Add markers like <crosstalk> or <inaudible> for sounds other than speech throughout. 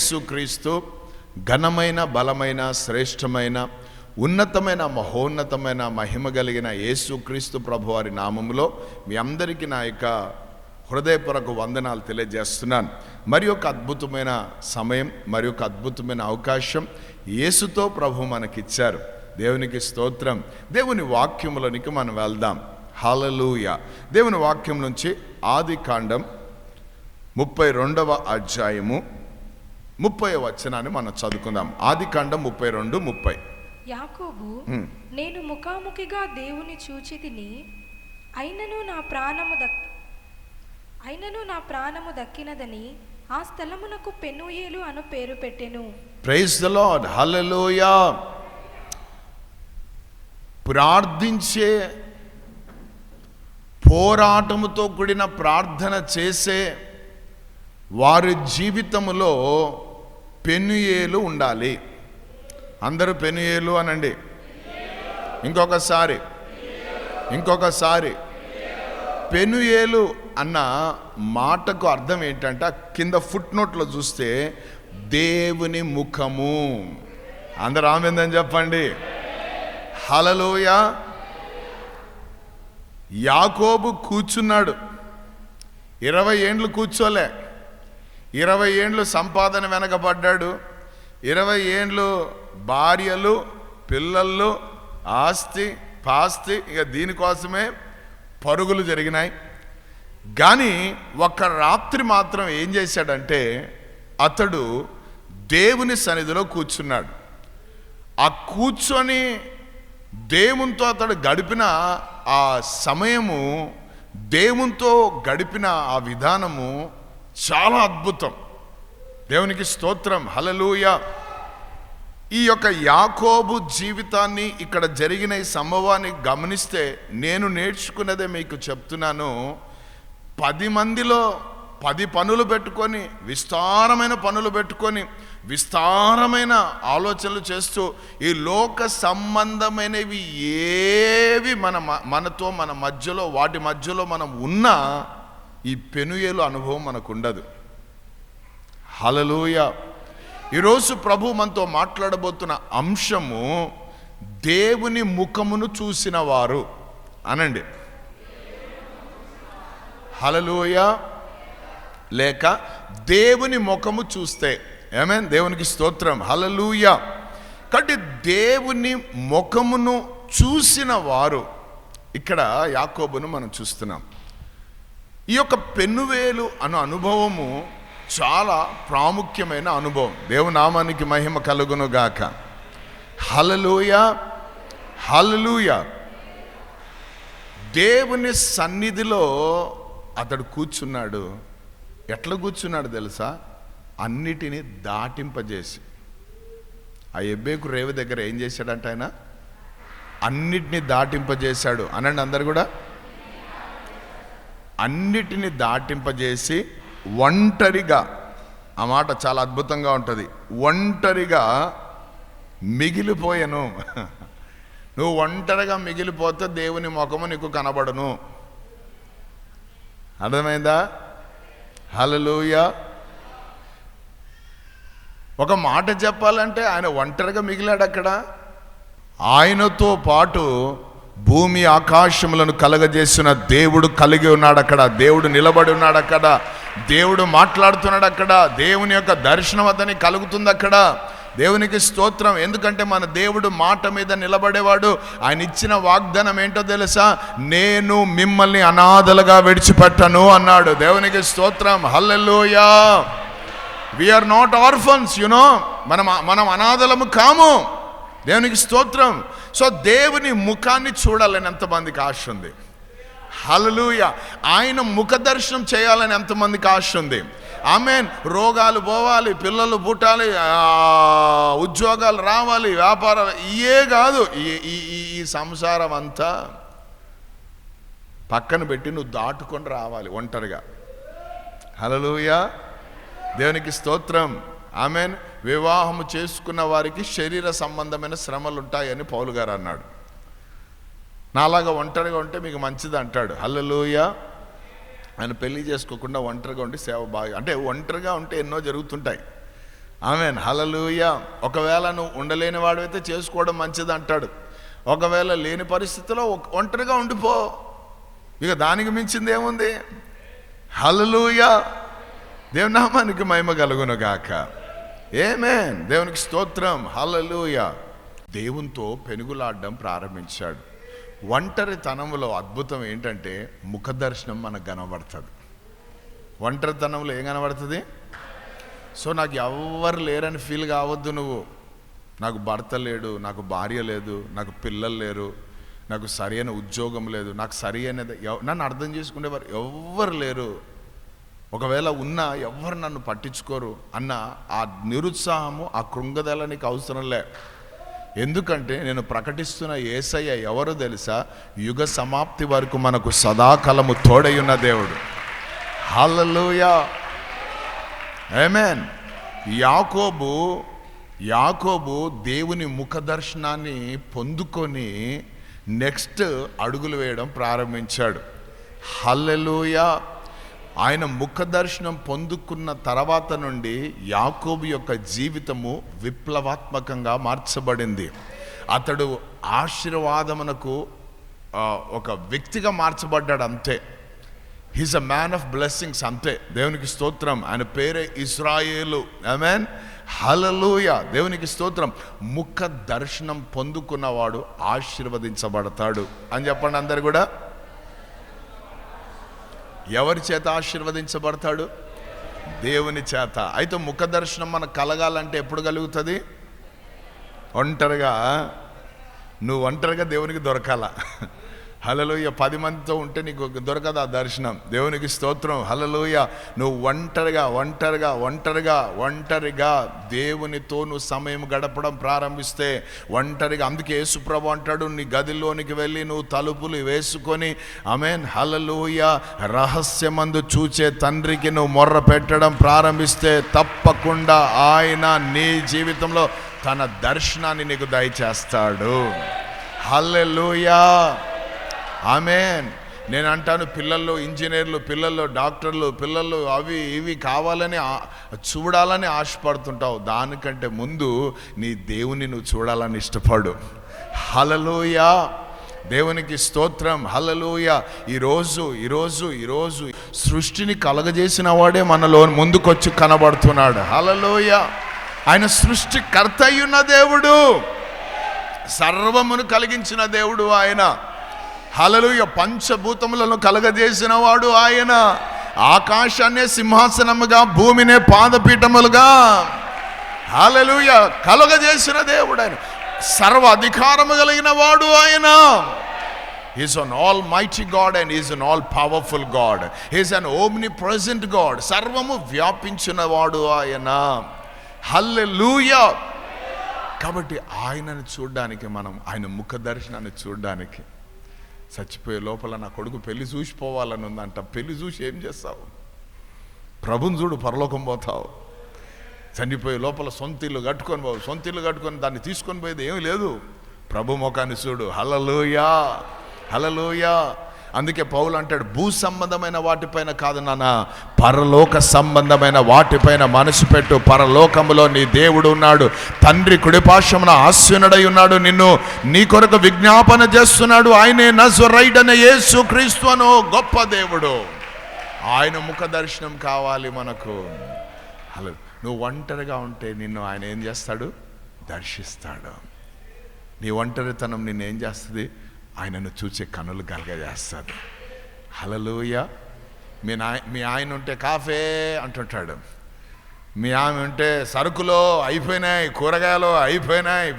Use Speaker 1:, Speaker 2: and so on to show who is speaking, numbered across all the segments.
Speaker 1: యేసుక్రీస్తు ఘనమైన బలమైన శ్రేష్టమైన ఉన్నతమైన మహోన్నతమైన మహిమ కలిగిన యేసుక్రీస్తు ప్రభువారి నామములో మీ అందరికీ నా యొక్క హృదయపూర్వక వందనాలు తెలియజేస్తున్నాను. మరి ఒక అద్భుతమైన సమయం మరి ఒక అద్భుతమైన అవకాశం యేసుతో ప్రభు మనకిచ్చారు. దేవునికి స్తోత్రం. దేవుని వాక్యములనికి మనం వెళ్దాం. హలలూయ దేవుని వాక్యం నుంచి ఆది కాండం ముప్పై రెండవ అధ్యాయము ముప్పై వచనాన్ని మనం చదువుకుందాం. ఆది కాండం ముప్పై రెండు ముప్పై.
Speaker 2: యాకోబు. నేను ముఖాముఖిగా దేవుని చూచి తిని అయినను నా ప్రాణము దక్ అయినను నా ప్రాణము దక్కినదని ఆ స్థలమునకు పెనుయేలు అను పేరు పెట్టెను.
Speaker 1: ప్రైజ్ ద లార్డ్ హల్లెలూయా ప్రార్థించే పోరాటముతో కూడిన ప్రార్థన చేసే వారి జీవితములో పెనుయేలు ఉండాలి. అందరూ పెనుయేలు అనండి. ఇంకొకసారి. ఇంకొకసారి. పెనుయేలు అన్న మాటకు అర్థం ఏంటంటే కింద ఫుట్ నోట్లో చూస్తే దేవుని ముఖము. అందరు ఆమెందని చెప్పండి. హలలోయ యాకోబు కూర్చున్నాడు. ఇరవై ఏండ్లు కూర్చోలే. ఇరవై ఏండ్లు సంపాదన వెనకబడ్డాడు. ఇరవై ఏండ్లు భార్యలు పిల్లలు ఆస్తి పాస్తి ఇక దీనికోసమే పరుగులు జరిగినాయి. కానీ ఒక్క రాత్రి మాత్రం ఏం చేశాడంటే అతడు దేవుని సన్నిధిలో కూర్చున్నాడు. ఆ కూర్చొని దేవునితో అతడు గడిపిన ఆ సమయము దేవునితో గడిపిన ఆ విధానము చాలా అద్భుతం. దేవునికి స్తోత్రం. హలలుయ ఈ యొక్క యాకోబు జీవితాన్ని ఇక్కడ జరిగిన ఈ సంభవాన్ని గమనిస్తే నేను నేర్చుకున్నదే మీకు చెప్తున్నాను. పది మందిలో పది పనులు పెట్టుకొని విస్తారమైన పనులు పెట్టుకొని విస్తారమైన ఆలోచనలు చేస్తూ ఈ లోక సంబంధమైనవి ఏవి మన మనతో మన మధ్యలో వాటి మధ్యలో మనం ఉన్నా ఈ పెనుయేలు అనుభవం మనకు ఉండదు హలలోయ ఈరోజు ప్రభు మనతో మాట్లాడబోతున్న అంశము దేవుని ముఖమును చూసిన వారు అనండి. హలలోయ లేక దేవుని ముఖము చూస్తే ఏమే దేవునికి స్తోత్రం హలలుయ కాబట్టి దేవుని ముఖమును చూసిన వారు ఇక్కడ యాకోబును మనం చూస్తున్నాం. ఈ యొక్క పెన్నువేలు అను అనుభవము చాలా ప్రాముఖ్యమైన అనుభవం. దేవునామానికి మహిమ కలుగును గాక. హలలుయ హలలుయ దేవుని సన్నిధిలో అతడు కూర్చున్నాడు. ఎట్లా కూర్చున్నాడు తెలుసా? అన్నిటినీ దాటింపజేసి. ఆ ఎబ్బేకు రేవు దగ్గర ఏం చేశాడంట ఆయన? అన్నిటినీ దాటింపజేశాడు. అనండి అందరు కూడా. అన్నిటిని దాటింపజేసి ఒంటరిగా ఆ మాట చాలా అద్భుతంగా ఉంటుంది. ఒంటరిగా మిగిలిపోయాను. <laughs> నువ్వు ఒంటరిగా మిగిలిపోతే దేవుని ముఖము నీకు కనబడును. అర్థమైందా? హలలుయ ఒక మాట చెప్పాలంటే ఆయన ఒంటరిగా మిగిలాడు అక్కడ ఆయనతో పాటు భూమి ఆకాశములను కలగజేసిన దేవుడు కలిగి ఉన్నాడు అక్కడ. దేవుడు నిలబడి ఉన్నాడు అక్కడ. దేవుడు మాట్లాడుతున్నాడు అక్కడ. దేవుని యొక్క దర్శనం అతని కలుగుతుంది అక్కడ. దేవునికి స్తోత్రం. ఎందుకంటే మన దేవుడు మాట మీద నిలబడేవాడు. ఆయన ఇచ్చిన వాగ్దానం ఏంటో తెలుసా? నేను మిమ్మల్ని అనాథలుగా విడిచిపెట్టను అన్నాడు. దేవునికి స్తోత్రం. Hallelujah. We're not orphans you know మనం మనం అనాథలము కాము. దేవునికి స్తోత్రం. సో దేవుని ముఖాన్ని చూడాలని ఎంతమందికి ఆశ ఉంది. హలలుయ ఆయన ముఖ దర్శనం చేయాలని ఎంతమందికి ఆశ ఉంది. ఆమెన్. రోగాలు పోవాలి పిల్లలు పుట్టాలి ఉద్యోగాలు రావాలి వ్యాపారాలు ఇయే కాదు. ఈ- ఈ ఈ- ఈ సంసారం అంతా పక్కన పెట్టి నువ్వు దాటుకొని రావాలి ఒంటరిగా. హలలుయ దేవునికి స్తోత్రం. ఆమెన్. వివాహము చేసుకున్న వారికి శరీర సంబంధమైన శ్రమలు ఉంటాయని పౌలు గారు అన్నాడు. నాలాగా ఒంటరిగా ఉంటే మీకు మంచిది అంటాడు. హల్లలోయ ఆయన పెళ్ళి చేసుకోకుండా ఒంటరిగా ఉండి సేవ బాగా అంటే ఒంటరిగా ఉంటే ఎన్నో జరుగుతుంటాయి. ఆమె హలలుయ ఒకవేళ నువ్వు ఉండలేని వాడైతే చేసుకోవడం మంచిది అంటాడు. ఒకవేళ లేని పరిస్థితిలో ఒంటరిగా ఉండిపో. ఇక దానికి మించింది ఏముంది? హలలుయ దేవునామానికి మహిమ కలుగును గాక. ఏమేన్ దేవునికి స్తోత్రం. హలలుయ దేవునితో పెనుగులాడడం ప్రారంభించాడు. ఒంటరితనంలో అద్భుతం ఏంటంటే ముఖ దర్శనం మనకు కనబడుతుంది. ఒంటరితనంలో ఏం కనబడుతుంది? సో నాకు ఎవ్వరు లేరని ఫీల్ కావద్దు నువ్వు. నాకు భర్త లేడు నాకు భార్య లేదు నాకు పిల్లలు లేరు నాకు సరైన ఉద్యోగం లేదు నాకు సరి అయినది నన్ను అర్థం చేసుకునేవారు ఎవ్వరు లేరు. ఒకవేళ ఉన్నా ఎవ్వరు నన్ను పట్టించుకోరు అన్న ఆ నిరుత్సాహము ఆ కృంగదల నీకు అవసరం లే. ఎందుకంటే నేను ప్రకటిస్తున్న ఏసయ్య ఎవరు తెలుసా? యుగ సమాప్తి వరకు మనకు సదాకాలము తోడై ఉన్న దేవుడు. హల్లెలూయా. ఏమేన్ యాకోబు యాకోబు దేవుని ముఖ దర్శనాన్ని పొందుకొని నెక్స్ట్ అడుగులు వేయడం ప్రారంభించాడు. హల్లెలూయా. ఆయన ముఖ దర్శనం పొందుకున్న తర్వాత నుండి యాకోబు యొక్క జీవితము విప్లవాత్మకంగా మార్చబడింది. అతడు ఆశీర్వాదమునకు ఒక వ్యక్తిగా మార్చబడ్డాడు అంతే. He's a man of blessings అంతే. దేవునికి స్తోత్రం. ఆయన పేరే ఇస్రాయేలు. ఆమెన్ హలలుయ దేవునికి స్తోత్రం. ముఖ దర్శనం పొందుకున్నవాడు ఆశీర్వదించబడతాడు. అని చెప్పండి అందరు కూడా. ఎవరి చేత ఆశీర్వదించబడతాడు? దేవుని చేత. అయితే ముఖ దర్శనం మనకు కలగాలంటే ఎప్పుడు కలుగుతుంది? ఒంటరిగా. నువ్వు ఒంటరిగా దేవునికి దొరకాల. హలలోయ పది మందితో ఉంటే నీకు దొరకదు ఆ దర్శనం? దేవునికి స్తోత్రం. హలలోయ నువ్వు ఒంటరిగా ఒంటరిగా ఒంటరిగా ఒంటరిగా దేవునితో నువ్వు సమయం గడపడం ప్రారంభిస్తే ఒంటరిగా. అందుకే యేసుప్రభు అంటాడు నీ గదిలోనికి వెళ్ళి నువ్వు తలుపులు వేసుకొని అమేన్ హలలోయ రహస్యమందు చూచే తండ్రికి నువ్వు మొర్ర పెట్టడం ప్రారంభిస్తే తప్పకుండా ఆయన నీ జీవితంలో తన దర్శనాన్ని నీకు దయచేస్తాడు. హల్లెలూయా. ఆమెన్. నేను అంటాను పిల్లల్లో ఇంజనీర్లు పిల్లల్లో డాక్టర్లు పిల్లలు అవి ఇవి కావాలని చూడాలని ఆశపడుతుంటావు. దానికంటే ముందు నీ దేవుని నువ్వు చూడాలని ఇష్టపడు. హలలోయ దేవునికి స్తోత్రం. హలలోయ ఈరోజు ఈరోజు ఈరోజు సృష్టిని కలగజేసిన వాడే మనలో ముందుకొచ్చి కనబడుతున్నాడు. హలలోయ ఆయన సృష్టికర్త అయ్యున్న దేవుడు. సర్వమును కలిగించిన దేవుడు ఆయన. హలలుయ పంచభూతములను కలగజేసిన వాడు ఆయన. ఆకాశాన్నే సింహాసనముగా భూమినే పాదపీఠములుగా. హలలుయ కలగజేసిన దేవుడు ఆయన. సర్వ అధికారము కలిగిన వాడు ఆయన. Is an almighty God and is an all powerful God is an omnipresent God సర్వము వ్యాపించిన వాడు ఆయన. హల్లెలూయ. కాబట్టి ఆయనను చూడడానికి మనం ఆయన ముఖ దర్శనాన్ని చూడడానికి చచ్చిపోయే లోపల నా కొడుకు పెళ్ళి చూసిపోవాలని ఉందంట. పెళ్ళి చూసి ఏం చేస్తావు? ప్రభుని చూడు పరలోకం పోతావు. చనిపోయే లోపల సొంత ఇల్లు కట్టుకొని పోవు. సొంత ఇల్లు కట్టుకొని దాన్ని తీసుకొని పోయేది ఏమీ లేదు. ప్రభు ముఖాన్ని చూడు. హలలోయా హలలోయా అందుకే పౌలు అంటాడు భూ సంబంధమైన వాటిపైన కాదు నాన్న పరలోక సంబంధమైన వాటిపైన మనసు పెట్టు. పరలోకములో నీ దేవుడు ఉన్నాడు తండ్రి కుడిపాశమున ఆస్యునుడై ఉన్నాడు నిన్ను నీ కొరకు విజ్ఞాపన చేస్తున్నాడు. ఆయనే నజరైడన యేసు క్రీస్తు అను గొప్ప దేవుడు. ఆయన ముఖ దర్శనం కావాలి మనకు. హలో నువ్వు ఒంటరిగా ఉంటే నిన్ను ఆయన ఏం చేస్తాడు? దర్శిస్తాడు. నీ ఒంటరితనం నిన్ను ఏం చేస్తుంది? ఆయనను చూసే కనులు కలగజేస్తాడు హలలోయ మీ నాయ మీ ఆయన ఉంటే కాఫే అంటుంటాడు. మీ ఆమె ఉంటే సరుకులో అయిపోయినాయి కూరగాయలు అయిపోయినాయి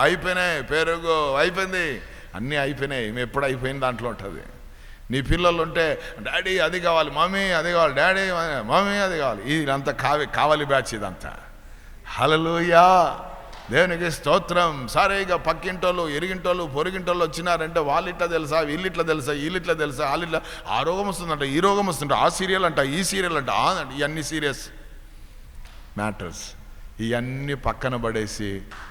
Speaker 1: అయిపోయినాయి పెరుగు అయిపోయింది. అన్నీ అయిపోయినాయి. మేము ఎప్పుడు అయిపోయింది దాంట్లో ఉంటుంది. నీ పిల్లలు ఉంటే డాడీ అది కావాలి మమ్మీ అది కావాలి డాడీ మమ్మీ అది కావాలి. ఇదంతా కావి కావాలి బ్యాచ్ ఇదంతా. హలలుయా దేవునికి స్తోత్రం. సరే ఇక పక్కింటోళ్ళు ఎరిగింటోళ్ళు పొరిగింటోళ్ళు వచ్చినారంటే వాళ్ళిట్లా తెలుసా? వీళ్ళిట్లా తెలుసా? వీళ్ళిట్లా తెలుసా? వాళ్ళిట్లా ఆ రోగం వస్తుందంట ఈ రోగం వస్తుందంట ఆ సీరియల్ అంట ఈ సీరియల్ అంట అంట ఇవన్నీ సీరియస్ మ్యాటర్స్ ఇవన్నీ పక్కన పడేసి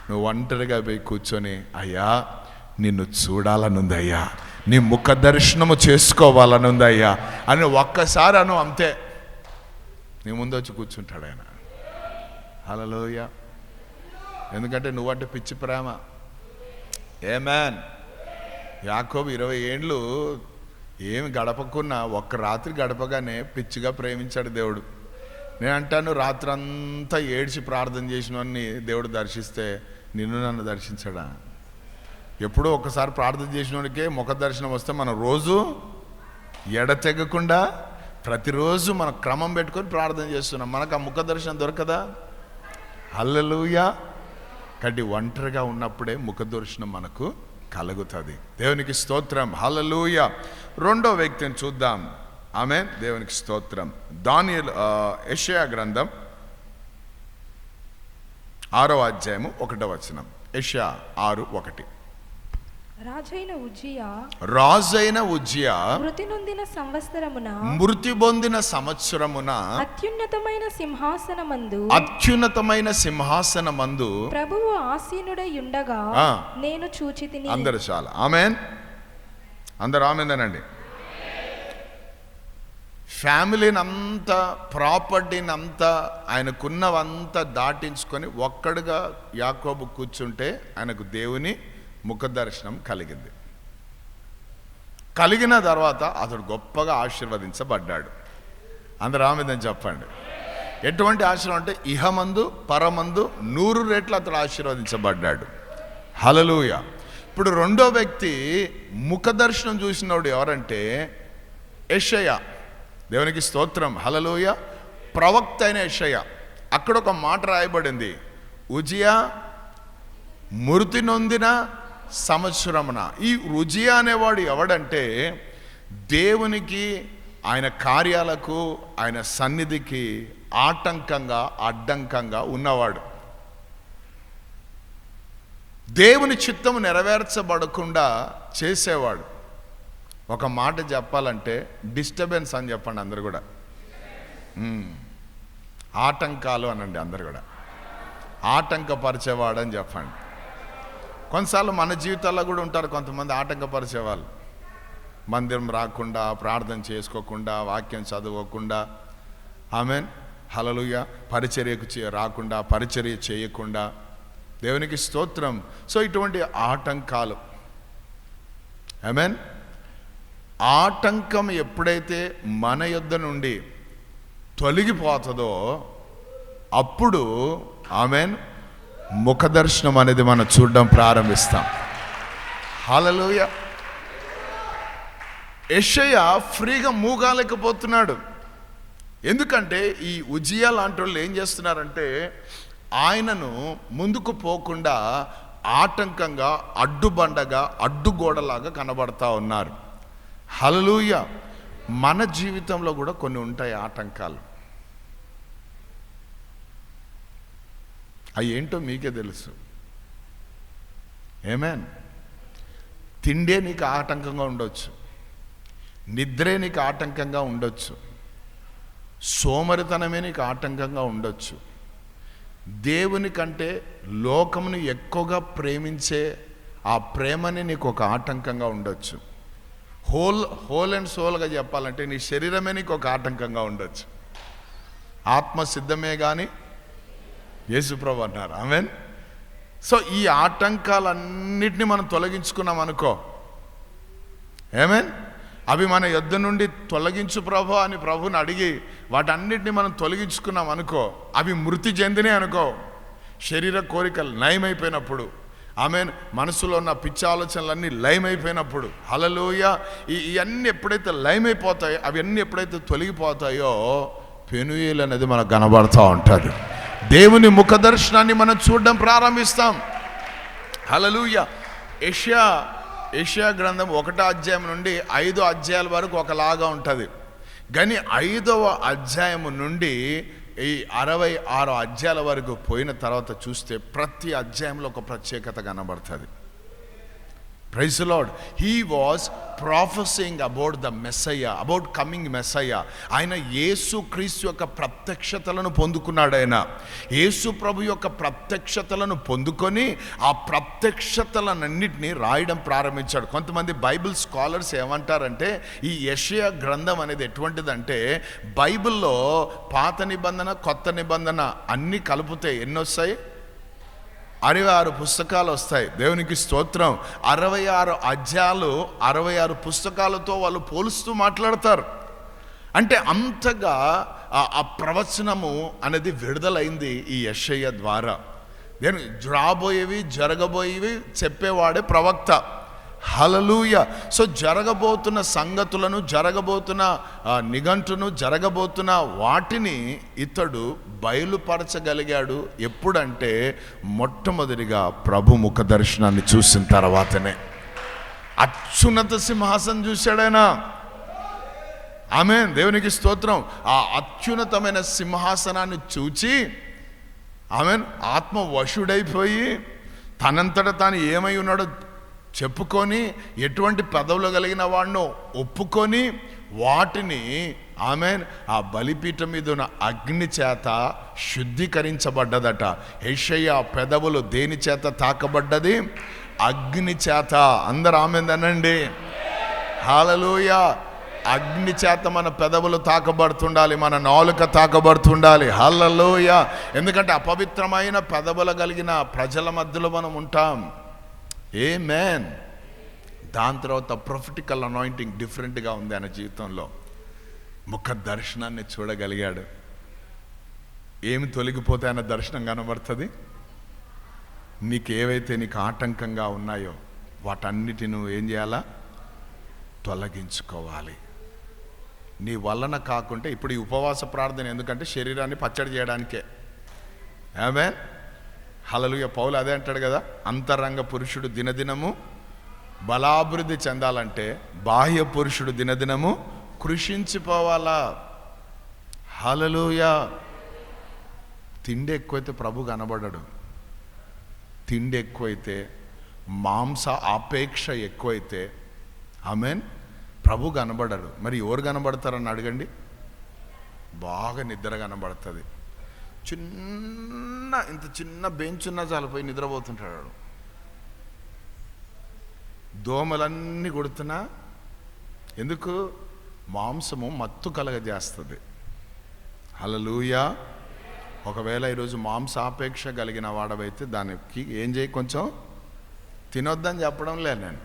Speaker 1: నువ్వు ఒంటరిగా పోయి కూర్చొని అయ్యా నిన్ను చూడాలనుంది అయ్యా నీ ముఖ దర్శనము చేసుకోవాలనుంది అయ్యా అని ఒక్కసారి అను అంతే. నీ ముందు వచ్చి కూర్చుంటాడు ఆయన. హలలోయ ఎందుకంటే నువ్వంటే పిచ్చి ప్రేమ. ఏ మ్యాన్ యాకోబు ఇరవై ఏండ్లు ఏమి గడపకున్నా ఒక్క రాత్రి గడపగానే పిచ్చిగా ప్రేమించాడు దేవుడు. నేను అంటాను రాత్రి అంతా ఏడ్చి ప్రార్థన చేసినవన్నీ దేవుడు దర్శిస్తే నిన్ను నన్ను దర్శించడా? ఎప్పుడో ఒకసారి ప్రార్థన చేసినోడికే ముఖ దర్శనం వస్తే మనం రోజు ఎడతెగకుండా ప్రతిరోజు మనం క్రమం పెట్టుకొని ప్రార్థన చేస్తున్నాం. మనకు ఆ ముఖ దర్శనం దొరకదా? అల్లలుయా కాబట్టి ఒంటరిగా ఉన్నప్పుడే ముఖ దర్శనం మనకు కలుగుతుంది. దేవునికి స్తోత్రం. హల్లెలూయా. రెండో వ్యక్తిని చూద్దాం. ఆమె దేవునికి స్తోత్రం. దాని యషయా గ్రంథం ఆరో అధ్యాయము ఒకటో వచనం. యషయా ఆరు ఒకటి.
Speaker 2: రాజైన ఉజ్జియా
Speaker 1: రాజైన ఉజ్జియా
Speaker 2: మృతి నొందిన సంవత్సరమున
Speaker 1: మృతి పొందిన సంవత్సరమున
Speaker 2: అత్యున్నతమైన సింహాసనమందు
Speaker 1: అత్యున్నతమైన సింహాసనమందు
Speaker 2: ప్రభువు ఆసీనుడై ఉండగా. నేను చూచి తిని
Speaker 1: అందరు చాలా. ఆమెన్. అందరు ఆమెనండి ఫ్యామిలీని అంతా ప్రాపర్టీని అంతా ఆయనకున్నవంతా దాటించుకొని ఒక్కడుగా యాకోబు కూర్చుంటే ఆయనకు దేవుని ముఖ దర్శనం కలిగింది. కలిగిన తర్వాత అతడు గొప్పగా ఆశీర్వదించబడ్డాడు. అందరు ఆమెదని చెప్పండి. ఎటువంటి ఆశీర్వాదం అంటే ఇహమందు పరమందు నూరు రెట్లు అతడు ఆశీర్వదించబడ్డాడు. హలలుయ ఇప్పుడు రెండో వ్యక్తి ముఖ దర్శనం చూసినోడు ఎవరంటే యషయ. దేవునికి స్తోత్రం. హలలుయ ప్రవక్త అయిన యషయ. అక్కడ ఒక మాట రాయబడింది. ఉజియా మృతి నొందిన సంవత్సరమున. ఈ రుజియా అనేవాడు ఎవడంటే దేవునికి ఆయన కార్యాలకు ఆయన సన్నిధికి ఆటంకంగా అడ్డంకంగా ఉన్నవాడు. దేవుని చిత్తము నెరవేర్చబడకుండా చేసేవాడు. ఒక మాట చెప్పాలంటే డిస్టర్బెన్స్ అని చెప్పండి అందరు కూడా. ఆటంకాలు అనండి అందరు కూడా. ఆటంకపరిచేవాడు అని చెప్పండి. కొన్నిసార్లు మన జీవితాల్లో కూడా ఉంటారు కొంతమంది ఆటంకపరిచే వాళ్ళు. మందిరం రాకుండా ప్రార్థన చేసుకోకుండా వాక్యం చదవకుండా. ఆమెన్ హలలుగా పరిచర్యకు చే- రాకుండా పరిచర్య చేయకుండా. దేవునికి స్తోత్రం. సో ఇటువంటి ఆటంకాలు. ఐమెన్ ఆటంకం ఎప్పుడైతే మన యుద్ధ నుండి తొలగిపోతుందో అప్పుడు ఆమెన్ ముఖ దర్శనం అనేది మనం చూడడం ప్రారంభిస్తాం. హాలలోయ. యషయ ఫ్రీగా మూగాలేకపోతున్నాడు ఎందుకంటే ఈ ఉజియా లాంటి వాళ్ళు ఏం చేస్తున్నారంటే ఆయనను ముందుకు పోకుండా ఆటంకంగా అడ్డుబండగా అడ్డుగోడలాగా కనబడతా ఉన్నారు. హలలుయ. మన జీవితంలో కూడా కొన్ని ఉంటాయి ఆటంకాలు. అవి ఏంటో మీకే తెలుసు. ఏమేన్ తిండే నీకు ఆటంకంగా ఉండొచ్చు. నిద్రే నీకు ఆటంకంగా ఉండొచ్చు. సోమరితనమే నీకు ఆటంకంగా ఉండొచ్చు. దేవుని కంటే లోకముని ఎక్కువగా ప్రేమించే ఆ ప్రేమని నీకు ఒక ఆటంకంగా ఉండొచ్చు. హోల్ హోల్ అండ్ సోల్గా చెప్పాలంటే నీ శరీరమే నీకు ఒక ఆటంకంగా ఉండొచ్చు. ఆత్మ సిద్ధమే కానీ యేసుప్రభు అన్నారు ఆమెన్. సో ఈ ఆటంకాలన్నిటిని మనం తొలగించుకున్నాం అనుకో. ఏమేన్ అవి మన యుద్ధ నుండి తొలగించు ప్రభు అని ప్రభుని అడిగి వాటన్నిటిని మనం తొలగించుకున్నాం అనుకో అవి మృతి చెందినే అనుకో శరీర కోరికలు నయమైపోయినప్పుడు ఆమె మనసులో ఉన్న పిచ్చి ఆలోచనలన్నీ లయమైపోయినప్పుడు హలలోయ ఈ ఇవన్నీ ఎప్పుడైతే లయమైపోతాయో అవన్నీ ఎప్పుడైతే తొలగిపోతాయో పెనుయేలు అనేది మనకు కనబడుతూ ఉంటుంది. దేవుని ముఖ దర్శనాన్ని మనం చూడడం ప్రారంభిస్తాం. హలలుయ ఏషియా ఏషియా గ్రంథం ఒకటో అధ్యాయం నుండి ఐదో అధ్యాయాల వరకు ఒకలాగా ఉంటుంది. కానీ ఐదవ అధ్యాయము నుండి ఈ అరవై ఆరో అధ్యాయాల వరకు పోయిన తర్వాత చూస్తే ప్రతి అధ్యాయంలో ఒక ప్రత్యేకత కనబడుతుంది. Praise lord he was prophesying about the messiah about coming messiah ఆయన యేసు క్రీస్తు యొక్క ప్రత్యక్షతలను పొందుకున్నాడు ఆయన. యేసు ప్రభు యొక్క ప్రత్యక్షతలను పొందుకొని ఆ ప్రత్యక్షతలనన్నింటినీ రాయడం ప్రారంభించాడు. కొంతమంది బైబిల్ స్కాలర్స్ ఏమంటారంటే ఈ యషయ గ్రంథం అనేది ఎటువంటిదంటే బైబిల్లో పాత నిబంధన కొత్త నిబంధన అన్నీ కలిపితే ఎన్నొస్తాయి? అరవై ఆరు పుస్తకాలు వస్తాయి. దేవునికి స్తోత్రం. అరవై ఆరు అధ్యాయాలు అరవై ఆరు పుస్తకాలతో వాళ్ళు పోలుస్తూ మాట్లాడతారు. అంటే అంతగా ఆ- ఆ ప్రవచనము అనేది విడుదలైంది ఈ యషయ్య ద్వారా. నేను రాబోయేవి జరగబోయేవి చెప్పేవాడే ప్రవక్త. హలలూయ సో జరగబోతున్న సంగతులను జరగబోతున్న నిఘంటును జరగబోతున్న వాటిని ఇతడు బయలుపరచగలిగాడు ఎప్పుడంటే మొట్టమొదటిగా ప్రభు ముఖ దర్శనాన్ని చూసిన తర్వాతనే. అత్యున్నత సింహాసనం చూశాడైనా? ఆమె దేవునికి స్తోత్రం. ఆ అత్యున్నతమైన సింహాసనాన్ని చూచి ఆమె ఆత్మ వశుడైపోయి తనంతట తాను ఏమై ఉన్నాడో చెప్పుకొని ఎటువంటి పదవులు కలిగిన వాడినో ఒప్పుకొని వాటిని ఆమె ఆ బలిపీఠం మీద ఉన్న అగ్ని చేత శుద్ధీకరించబడ్డదట. యెషయా పెదవులు దేని చేత తాకబడ్డది? అగ్ని చేత. అందరు ఆమెందనండి హాలలోయ అగ్ని చేత మన పెదవులు తాకబడుతుండాలి మన నాలుక తాకబడుతుండాలి. హల్లలోయ. ఎందుకంటే అపవిత్రమైన పెదవులు కలిగిన ప్రజల మధ్యలో మనం ఉంటాం. ఏ మ్యాన్ దాని తర్వాత ప్రొఫిటికల్ అనాయింటింగ్ డిఫరెంట్గా ఉంది ఆయన జీవితంలో. ముఖ దర్శనాన్ని చూడగలిగాడు. ఏమి తొలగిపోతే ఆయన దర్శనం కనబడుతుంది? నీకు ఏవైతే నీకు ఆటంకంగా ఉన్నాయో వాటన్నిటి నువ్వు ఏం చేయాలా? తొలగించుకోవాలి. నీ వలన కాకుంటే ఇప్పుడు ఈ ఉపవాస ప్రార్థన ఎందుకంటే శరీరాన్ని పచ్చడి చేయడానికే. ఆమె హలలుయ పౌలు అదే అంటాడు కదా అంతరంగ పురుషుడు దినదినము బలాభివృద్ధి చెందాలంటే బాహ్య పురుషుడు దినదినము కృషించిపోవాలా? హలలుయ తిండి ఎక్కువైతే ప్రభు కనబడడు. తిండి ఎక్కువైతే మాంస ఆపేక్ష ఎక్కువైతే ఆమెన్ ప్రభు కనబడడు. మరి ఎవరు కనబడతారని అడగండి? బాగా నిద్ర కనబడుతుంది. చిన్న ఇంత చిన్న బెంచ్ ఉన్నా చాలిపోయి నిద్రపోతుంటాడు దోమలన్నీ కొడుతున్నా. ఎందుకు? మాంసము మత్తు కలగజేస్తుంది. హలలుయా ఒకవేళ ఈరోజు మాంసాపేక్ష కలిగిన వాడవైతే దానికి ఏం చేయి కొంచెం? తినొద్దని చెప్పడం లేదు నేను.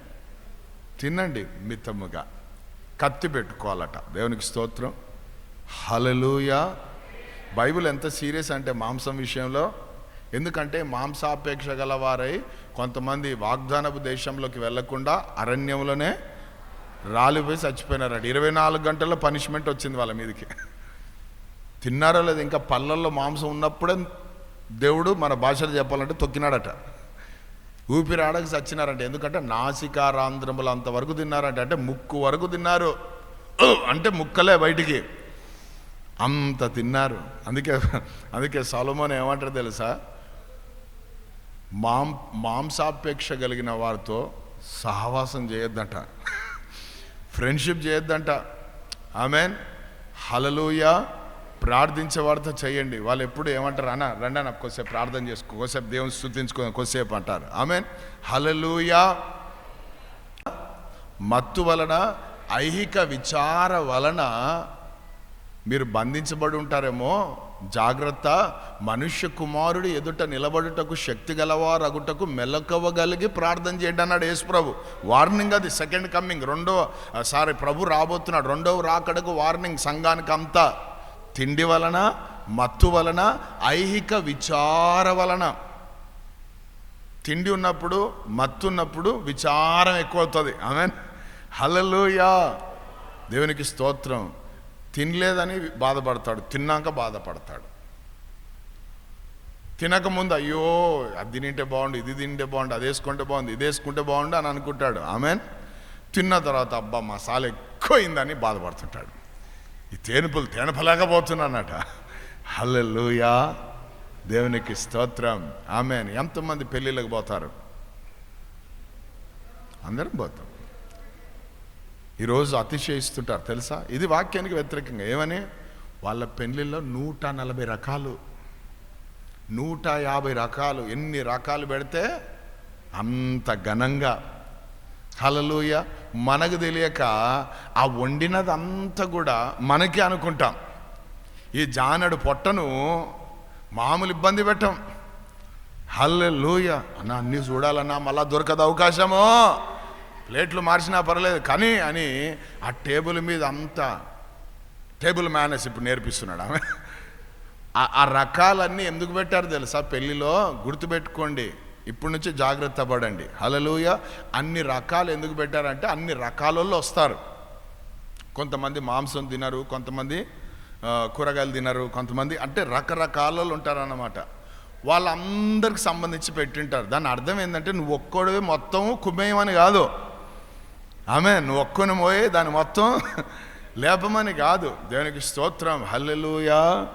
Speaker 1: తినండి మితముగా. కత్తి పెట్టుకోవాలట. దేవునికి స్తోత్రం. హలలుయా బైబిల్ ఎంత సీరియస్ అంటే మాంసం విషయంలో? ఎందుకంటే మాంసాపేక్ష గలవారై కొంతమంది వాగ్దానపు దేశంలోకి వెళ్ళకుండా అరణ్యంలోనే రాలిపోయి చచ్చిపోయినారండి ఇరవై నాలుగు గంటల్లో పనిష్మెంట్ వచ్చింది వాళ్ళ మీదకి. తిన్నారో లేదు ఇంకా పళ్ళల్లో మాంసం ఉన్నప్పుడే దేవుడు మన భాషలో చెప్పాలంటే తొక్కినాడట. ఊపిరి ఆడక చచ్చినారంట. ఎందుకంటే నాసికారాంధ్రములు అంతవరకు తిన్నారంట. అంటే ముక్కు వరకు తిన్నారు. అంటే ముక్కలే బయటికి. అంత తిన్నారు. అందుకే అందుకే సొలమోన్ ఏమంటారు తెలుసా? మాం మాంసాపేక్ష కలిగిన వారితో సహవాసం చేయొద్దంట. ఫ్రెండ్షిప్ చేయొద్దంట. ఆమెన్. హలలుయ ప్రార్థించే వారితో చేయండి. వాళ్ళు ఎప్పుడు ఏమంటారు? అన్న రండి అన్న కొద్దిసేపు ప్రార్థన చేసుకో. కొద్దిసేపు దేవుని స్థుతించుకో కొద్దిసేపు అంటారు. ఆమెన్. హలలుయ మత్తు వలన ఐహిక విచార వలన మీరు బంధించబడి ఉంటారేమో జాగ్రత్త మనుష్య కుమారుడు ఎదుట నిలబడుటకు శక్తి గలవారు అగుటకు మెలకవగలిగి ప్రార్థన చేయండి అన్నాడు యేసు ప్రభు వార్నింగ్ అది సెకండ్ కమ్మింగ్ రెండో సారీ ప్రభు రాబోతున్నాడు. రెండవ రాకడకు వార్నింగ్ సంఘానికి అంతా. తిండి వలన మత్తు వలన ఐహిక విచార వలన. తిండి ఉన్నప్పుడు మత్తు ఉన్నప్పుడు విచారం ఎక్కువ అవుతుంది ఆమె హలలుయా దేవునికి స్తోత్రం. తినలేదని బాధపడతాడు. తిన్నాక బాధపడతాడు. తినకముందు అయ్యో అది తింటే బాగుండు ఇది తింటే బాగుండు అది వేసుకుంటే బాగుంది ఇది వేసుకుంటే బాగుండు అని అనుకుంటాడు. ఆమె తిన్న తర్వాత అబ్బా మసాలా ఎక్కువైందని బాధపడుతుంటాడు. ఈ తేనుపులు తేనపలేకపోతున్నానట హల్లెలూయా. దేవునికి స్తోత్రం. ఆమెన్. ఎంతమంది పెళ్ళిళ్ళకి పోతారు? అందరం పోతాం. ఈరోజు అతిశయిస్తుంటారు తెలుసా? ఇది వాక్యానికి వ్యతిరేకంగా. ఏమని? వాళ్ళ పెళ్ళిళ్ళలో నూట నలభై రకాలు నూట యాభై రకాలు ఎన్ని రకాలు పెడితే అంత ఘనంగా. హలలుయ మనకు తెలియక ఆ వండినదంతా కూడా మనకే అనుకుంటాం. ఈ జానడు పొట్టను మామూలు ఇబ్బంది పెట్టం. హల్లెలూయ. అన్న అన్నీ చూడాలన్నా మళ్ళా దొరకదు అవకాశము. ప్లేట్లు మార్చినా పర్లేదు కానీ అని ఆ టేబుల్ మీద అంతా టేబుల్ మేనేజ్ ఇప్పుడు నేర్పిస్తున్నాడు ఆమె. ఆ- రకాలన్నీ ఎందుకు పెట్టారు తెలుసా? పెళ్ళిలో గుర్తుపెట్టుకోండి ఇప్పటి నుంచి జాగ్రత్త పడండి. హలలుయ అన్ని రకాలు ఎందుకు పెట్టారంటే అన్ని రకాలలో వస్తారు. కొంతమంది మాంసం తినరు కొంతమంది కూరగాయలు తినరు కొంతమంది అంటే రకరకాలలో ఉంటారన్నమాట. వాళ్ళందరికి సంబంధించి పెట్టింటారు. దాని అర్థం ఏంటంటే నువ్వు ఒక్కడివే మొత్తం కుమ్మేయమని కాదు. ఆమె నువ్వు ఒక్కను పోయి దాన్ని మొత్తం లేపమని కాదు. దేవునికి స్తోత్రం. హల్లెలుయా.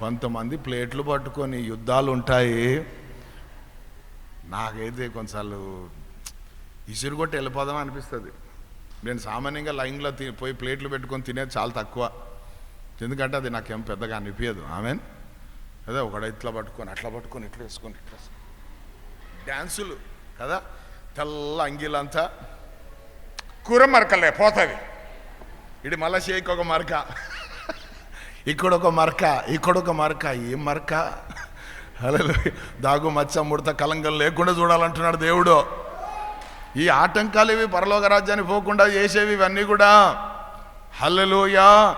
Speaker 1: కొంతమంది ప్లేట్లు పట్టుకొని యుద్ధాలు ఉంటాయి నాకైతే కొన్నిసార్లు ఇసురుగొట్టి వెళ్ళిపోదాం అనిపిస్తుంది. నేను సామాన్యంగా లైన్లో తి పోయి ప్లేట్లు పెట్టుకొని తినేది చాలా తక్కువ. ఎందుకంటే అది నాకేం పెద్దగా అనిపించదు ఆమెన్. అదే ఒకడు ఇట్లా పట్టుకొని అట్లా పట్టుకొని ఇట్లా వేసుకొని ఇట్లా వేసుకొని. డ్యాన్సులు కదా? తెల్ల అంగీలంతా కూర మరకలే పోతుంది. ఇది మళ్ళా షేక్ ఒక మరక. ఇక్కడ ఒక మరక ఇక్కడ ఒక మరక ఏం మరక. అలా దాగు మచ్చ ముడత కలంకం లేకుండా చూడాలంటున్నాడు దేవుడు. ఈ ఆటంకాలు ఇవి పరలోక రాజ్యాన్ని పోకుండా చేసేవి ఇవన్నీ కూడా. హల్లెలూయా.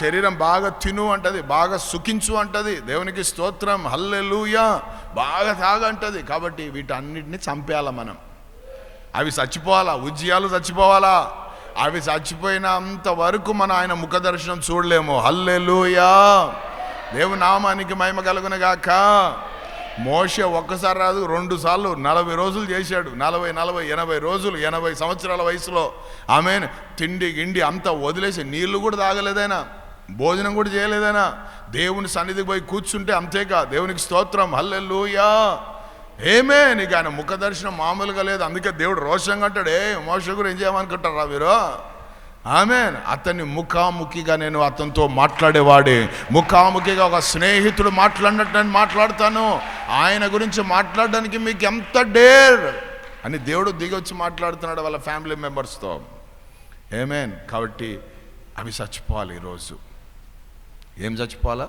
Speaker 1: శరీరం బాగా తిను అంటది బాగా సుఖించు అంటది. దేవునికి స్తోత్రం. హల్లెలూయా. బాగా తాగంటది కాబట్టి వీటన్నిటిని చంపేయాల మనం. అవి చచ్చిపోవాలా? ఉజ్జయాలు చచ్చిపోవాలా? అవి చచ్చిపోయినంత వరకు మనం ఆయన ముఖ దర్శనం చూడలేము. హల్లెలుయా! దేవు నామానికి మహిమ కలుగునగాక మోషే ఒక్కసారి రాదు రెండు సార్లు నలభై రోజులు చేశాడు. నలభై నలభై ఎనభై రోజులు ఎనభై సంవత్సరాల వయసులో. ఆమె తిండి గిండి అంతా వదిలేసి నీళ్ళు కూడా తాగలేదైనా భోజనం కూడా చేయలేదైనా దేవుని సన్నిధికి పోయి కూర్చుంటే అంతేకా. దేవునికి స్తోత్రం. హల్లెలూయా! ఏమే నీకు ఆయన ముఖ దర్శనం మామూలుగా లేదు. అందుకే దేవుడు రోషంగా అంటాడు ఏ మోస గురు ఏం చేయమనుకుంటారా మీరు ఆమె అతన్ని ముఖాముఖిగా నేను అతనితో మాట్లాడేవాడే. ముఖాముఖిగా ఒక స్నేహితుడు మాట్లాడినట్టు నేను మాట్లాడతాను. ఆయన గురించి మాట్లాడడానికి మీకు ఎంత డేర్? అని దేవుడు దిగొచ్చి మాట్లాడుతున్నాడు వాళ్ళ ఫ్యామిలీ మెంబర్స్తో. ఏమేన్? కాబట్టి అవి చచ్చిపోవాలి ఈరోజు. ఏం చచ్చిపోవాలా?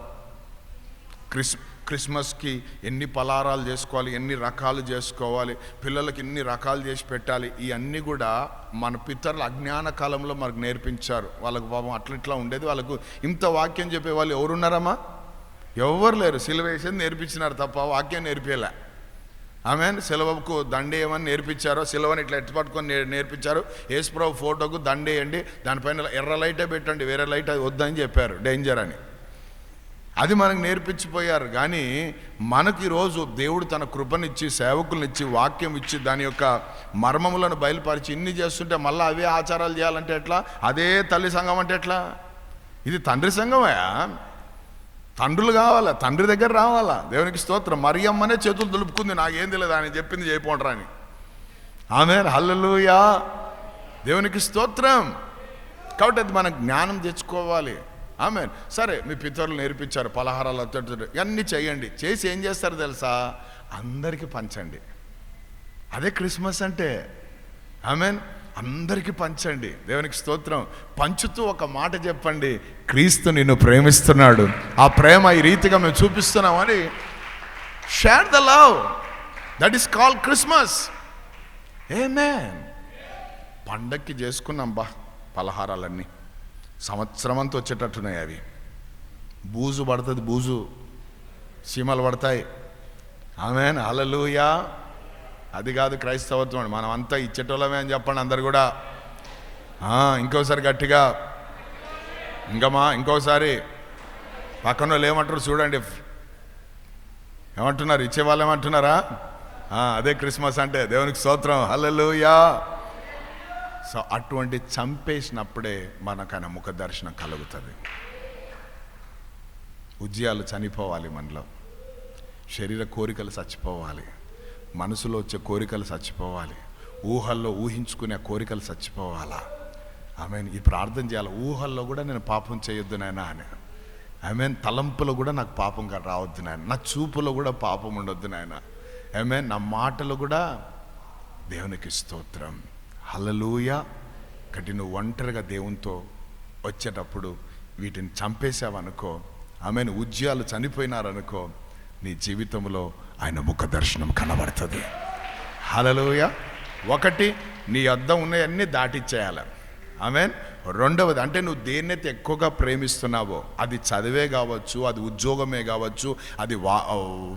Speaker 1: క్రిస్ క్రిస్మస్కి ఎన్ని పలారాలు చేసుకోవాలి ఎన్ని రకాలు చేసుకోవాలి పిల్లలకి ఎన్ని రకాలు చేసి పెట్టాలి ఇవన్నీ కూడా మన పితరుల అజ్ఞాన కాలంలో మనకు నేర్పించారు. వాళ్ళకు పాపం అట్లా ఇట్లా ఉండేది. వాళ్ళకు ఇంత వాక్యం చెప్పే వాళ్ళు ఎవరున్నారమ్మా? ఎవరు లేరు. సిలువ వేసేది నేర్పించినారు తప్ప వాక్యం నేర్పేలా. ఆమె సిలవకు దండేయమని నేర్పించారు సిలవని ఇట్లా ఎట్టు పట్టుకొని నేర్పించారు. యేసుప్రభు ఫోటోకు దండేయండి దానిపైన ఎర్ర లైటే పెట్టండి వేరే లైట్ అది వద్దని చెప్పారు. డేంజర్ అని. అది మనకు నేర్పించిపోయారు. కానీ మనకి ఈరోజు దేవుడు తన కృపనిచ్చి సేవకులనిచ్చి వాక్యం ఇచ్చి దాని యొక్క మర్మములను బయలుపరిచి ఇన్ని చేస్తుంటే మళ్ళీ అవే ఆచారాలు చేయాలంటే ఎట్లా? అదే తల్లి సంఘం అంటే ఎట్లా? ఇది తండ్రి సంఘమయా తండ్రులు కావాలా? తండ్రి దగ్గర రావాలా? దేవునికి స్తోత్రం. మరియమ్మనే చేతులు దులుపుకుంది. నాకేం తెలియదు ఆయన చెప్పింది చేయకుండా అని. ఆమె హల్లెలూయా. దేవునికి స్తోత్రం. కాబట్టి అది మన జ్ఞానం తెచ్చుకోవాలి. ఆమె సరే మీ పితరులు నేర్పించారు పలహారాలు అత్తడు ఇవన్నీ చేయండి. చేసి ఏం చేస్తారు తెలుసా? అందరికీ పంచండి. అదే క్రిస్మస్ అంటే. ఆమెన్. అందరికీ పంచండి. దేవునికి స్తోత్రం. పంచుతూ ఒక మాట చెప్పండి. క్రీస్తు నిన్ను ప్రేమిస్తున్నాడు. ఆ ప్రేమ ఈ రీతిగా మేము చూపిస్తున్నామని share the love that is call Christmas ఏ ఏమే పండక్కి చేసుకున్నాం బా పలహారాలన్నీ. సంవత్సరం అంతా వచ్చేటట్టున్నాయి అవి. బూజు పడుతుంది బూజు. సీమలు పడతాయి. ఆమెన్ అలలుయా అది కాదు క్రైస్తవత్వం అండి. మనం అంతా ఇచ్చేటోళ్ళమే అని చెప్పండి అందరు కూడా. ఇంకోసారి గట్టిగా. ఇంకమా ఇంకోసారి. పక్కన వాళ్ళు ఏమంటారు చూడండి. ఏమంటున్నారు? ఇచ్చే వాళ్ళు ఏమంటున్నారా అదే క్రిస్మస్ అంటే దేవునికి స్తోత్రం. హలలుయా సో అటువంటి చంపేసినప్పుడే మనకైనా ముఖ దర్శనం కలుగుతుంది. ఉద్యాలు చనిపోవాలి మనలో. శరీర కోరికలు చచ్చిపోవాలి. మనసులో వచ్చే కోరికలు చచ్చిపోవాలి. ఊహల్లో ఊహించుకునే కోరికలు చచ్చిపోవాలా. ఆమె ఈ ప్రార్థన చేయాలి. ఊహల్లో కూడా నేను పాపం చేయొద్దు నాయనా అని. ఆమె తలంపులో కూడా నాకు పాపం రావద్దు నాయన. నా చూపులో కూడా పాపం ఉండొద్దు నాయన. ఆమె నా మాటలు కూడా దేవునికి స్తోత్రం. హలలూయ కఠిన నువ్వు ఒంటరిగా దేవునితో వచ్చేటప్పుడు వీటిని చంపేశావనుకో ఆమెను ఉద్యాలు చనిపోయినారనుకో నీ జీవితంలో ఆయన ముఖ దర్శనం కనబడుతుంది. హలలోయ ఒకటి నీ వద్ద ఉన్నవన్నీ దాటిచ్చేయాలి. ఆమెన్. రెండవది అంటే నువ్వు దేన్నైతే ఎక్కువగా ప్రేమిస్తున్నావో అది చదివే కావచ్చు అది ఉద్యోగమే కావచ్చు అది వా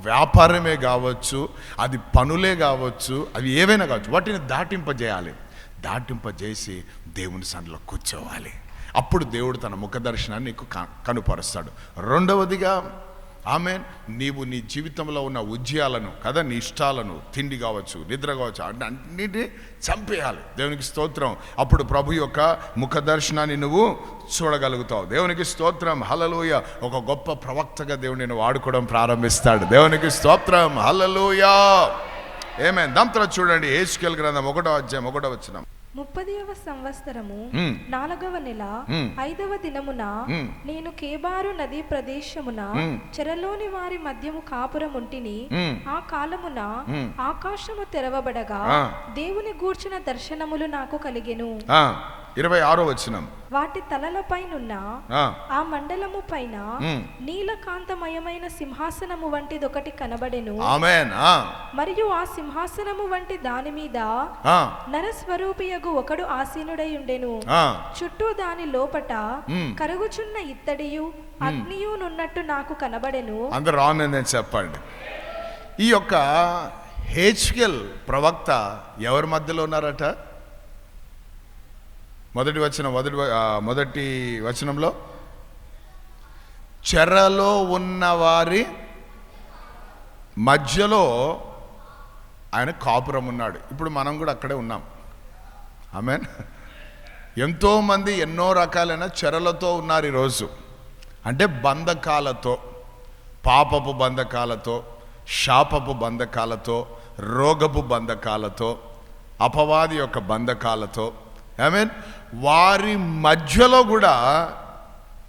Speaker 1: వ్యాపారమే కావచ్చు అది పనులే కావచ్చు అవి ఏవైనా కావచ్చు వాటిని దాటింపజేయాలి. దాటింపజేసి దేవుని సన్నిలో కూర్చోవాలి. అప్పుడు దేవుడు తన ముఖ దర్శనాన్ని నీకు క- కనుపరుస్తాడు. రెండవదిగా ఆమె నీవు నీ జీవితంలో ఉన్న ఉద్యాలను కదా నీ ఇష్టాలను తిండి కావచ్చు నిద్ర కావచ్చు అంటే చంపేయాలి. దేవునికి స్తోత్రం. అప్పుడు ప్రభు యొక్క ముఖ దర్శనాన్ని నువ్వు చూడగలుగుతావు. దేవునికి స్తోత్రం. హలలోయ ఒక గొప్ప ప్రవక్తగా దేవుడు నేను వాడుకోవడం ప్రారంభిస్తాడు. దేవునికి స్తోత్రం. హలలోయ ఏమే దాంతో చూడండి ఏసుకెల్ గ్రంథం ఒకటో అధ్యాయం ఒకటో వచ్చిన
Speaker 2: ముప్పదియవ సంవత్సరము. నాలుగవ నెల. ఐదవ దినమున. నేను కేబారు నదీ ప్రదేశమున. చెరలోని వారి మధ్యము కాపురముంటిని. ఆ కాలమున. ఆకాశము తెరవబడగా. దేవుని గూర్చిన దర్శనములు నాకు కలిగెను
Speaker 1: ఇరవై ఆరో వచ్చినం
Speaker 2: వాటి తలలపైనున్న
Speaker 1: ఆ,
Speaker 2: ఆ మండలము పైన. నీలకాంతమయమైన సింహాసనము వంటిదొకటి కనబడెను.
Speaker 1: ఆమెన్. ఆ,
Speaker 2: మరియు ఆ సింహాసనము వంటి దాని మీద నరస్వరూపియగు ఒకడు ఆసీనుడై ఉండెను. చుట్టూ దాని లోపట. కరుగుచున్న ఇత్తడియు అగ్నియునున్నట్టు నాకు కనబడెను.
Speaker 1: అందరూ ఆమెన్ చెప్పండి. ఈ యొక్క హెచ్కెల్ ప్రవక్త ఎవరి మధ్యలో ఉన్నారట? మొదటి వచనం మొదటి మొదటి వచనంలో చెరలో ఉన్న వారి మధ్యలో ఆయన కాపురం ఉన్నాడు. ఇప్పుడు మనం కూడా అక్కడే ఉన్నాం. ఆమెన్. ఎంతోమంది ఎన్నో రకాలైన చెరలతో ఉన్నారు ఈరోజు. అంటే బంధకాలతో పాపపు బంధకాలతో శాపపు బంధకాలతో రోగపు బంధకాలతో అపవాది యొక్క బంధకాలతో ఐ మీన్ వారి మధ్యలో కూడా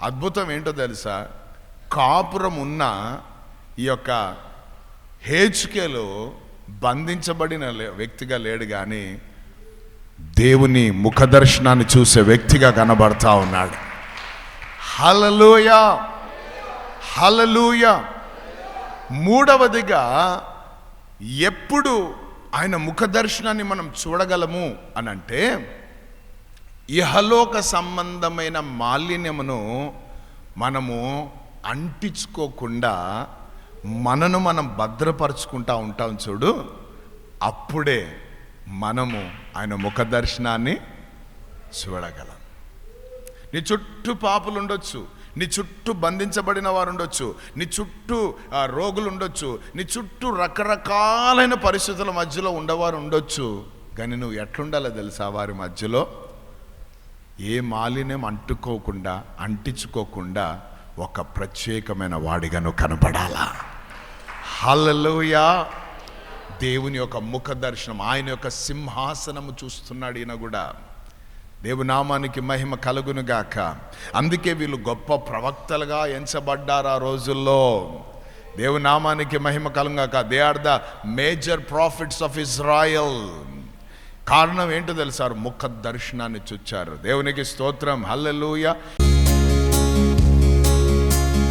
Speaker 1: అద్భుతం ఏంటో తెలుసా? కాపురం ఉన్న ఈ యొక్క హేచ్కేలో బంధించబడిన లే- వ్యక్తిగా లేడు కానీ దేవుని ముఖ దర్శనాన్ని చూసే వ్యక్తిగా కనబడతా ఉన్నాడు. హలలోయ హలలోయ మూడవదిగా ఎప్పుడు ఆయన ముఖదర్శనాన్ని మనం చూడగలము అని అంటే ఇహలోక సంబంధమైన మాలిన్యమును మనము అంటించుకోకుండా మనను మనం భద్రపరుచుకుంటా ఉంటాం చూడు. అప్పుడే మనము ఆయన ముఖ దర్శనాన్ని చూడగలం. నీ చుట్టూ పాపులు ఉండొచ్చు నీ చుట్టూ బంధించబడిన వారు ఉండొచ్చు నీ చుట్టూ రోగులు ఉండొచ్చు నీ చుట్టూ రకరకాలైన పరిస్థితుల మధ్యలో ఉండవారు ఉండొచ్చు. కానీ నువ్వు ఎట్లుండాలో తెలుసా వారి మధ్యలో? ఏ మాలిన్యం అంటుకోకుండా అంటించుకోకుండా ఒక ప్రత్యేకమైన వాడిగా నువ్వు కనపడాలా హల్లెలూయా! దేవుని యొక్క ముఖ దర్శనం ఆయన యొక్క సింహాసనము చూస్తున్నాడు ఈయన కూడా. దేవునామానికి మహిమ కలుగునుగాక అందుకే వీళ్ళు గొప్ప ప్రవక్తలుగా ఎంచబడ్డారు ఆ రోజుల్లో. దేవునామానికి మహిమ కలుగాక they are the major prophets of Israel కారణం ఏంటో తెలుసారు ముఖ దర్శనాన్ని చూచారు. దేవునికి స్తోత్రం. హల్లెలూయ.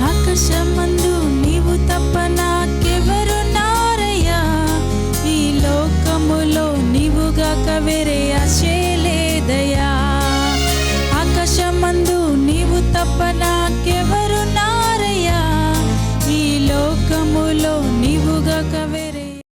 Speaker 3: ఆకాశమందు నీవు తప్ప నాకెవరున్నారయ్యా? ఈ లోకములో నీవుగాక వేరే